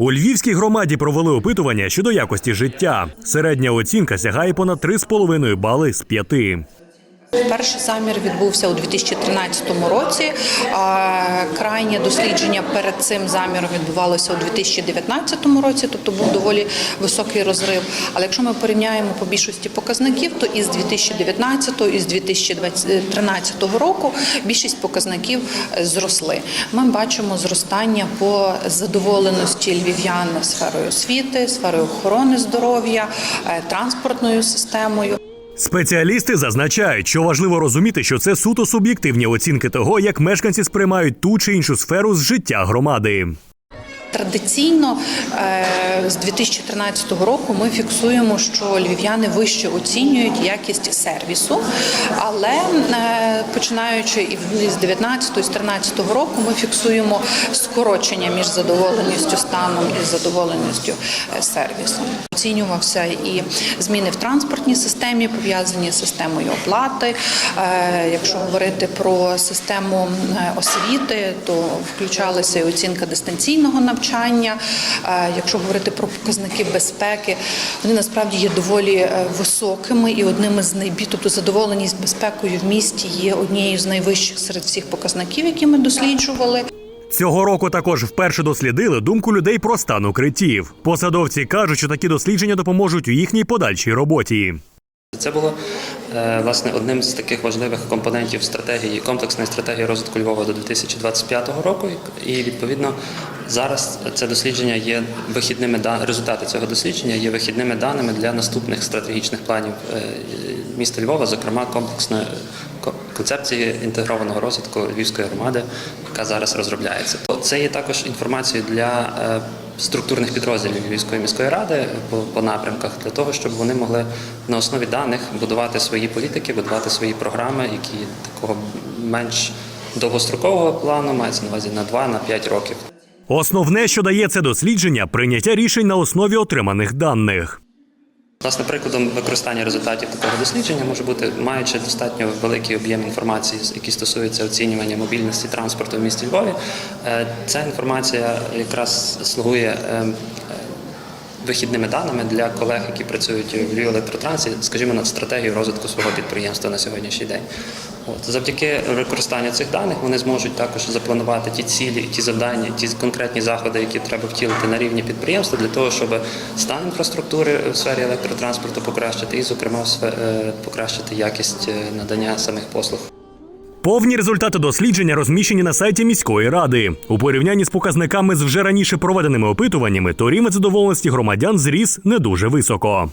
У львівській громаді провели опитування щодо якості життя. Середня оцінка сягає понад 3,5 бали з 5. Перший замір відбувся у 2013 році. Крайнє дослідження перед цим заміром відбувалося у 2019 році, тобто був доволі високий розрив. Але якщо ми порівняємо по більшості показників, то із 2019 і з 2013 року більшість показників е, зросли. Ми бачимо зростання по задоволеності львів'ян сферою освіти, сферою охорони здоров'я, е, транспортною системою. Спеціалісти зазначають, що важливо розуміти, що це суто суб'єктивні оцінки того, як мешканці сприймають ту чи іншу сферу з життя громади. Традиційно е, з 2013 року ми фіксуємо, що львів'яни вище оцінюють якість сервісу, але е, починаючи і з 19 і з 13 року ми фіксуємо скорочення між задоволеністю станом і задоволеністю е, сервісом. Оцінювався і зміни в транспортній системі, пов'язані з системою оплати. Якщо говорити про систему освіти, то включалася і оцінка дистанційного навчання. Е, Якщо говорити про показники безпеки, вони насправді є доволі е, високими і одними з найбільш, тобто задоволеність безпекою в місті є однією з найвищих серед всіх показників, які ми досліджували. Цього року також вперше дослідили думку людей про стан укриттів. Посадовці кажуть, що такі дослідження допоможуть у їхній подальшій роботі. Це було е, власне одним з таких важливих компонентів стратегії комплексної стратегії розвитку Львова до 2025 року. І відповідно зараз це дослідження є вихідними результати цього дослідження є вихідними даними для наступних стратегічних планів е, міста Львова, зокрема комплексної ко- концепції інтегрованого розвитку Львівської громади, яка зараз розробляється. Це є також інформацією для е, структурних підрозділів Львівської міської ради по, по напрямках для того, щоб вони могли на основі даних будувати свої політики, будувати свої програми, які такого менш довгострокового плану мається на увазі на 2-5 років. Основне, що дає це дослідження, прийняття рішень на основі отриманих даних. Власне, прикладом використання результатів такого дослідження може бути, маючи достатньо великий об'єм інформації, які стосуються оцінювання мобільності транспорту в місті Львові. е, Ця інформація якраз слугує е, е, вихідними даними для колег, які працюють в Львів електротрансі, скажімо, над стратегією розвитку свого підприємства на сьогоднішній день. От завдяки використанню цих даних вони зможуть також запланувати ті цілі, ті завдання, ті конкретні заходи, які треба втілити на рівні підприємства, для того, щоб стан інфраструктури в сфері електротранспорту покращити, і, зокрема, е, покращити якість е, надання самих послуг. Повні результати дослідження розміщені на сайті міської ради. У порівнянні з показниками з вже раніше проведеними опитуваннями, то рівень задоволеності громадян зріс не дуже високо.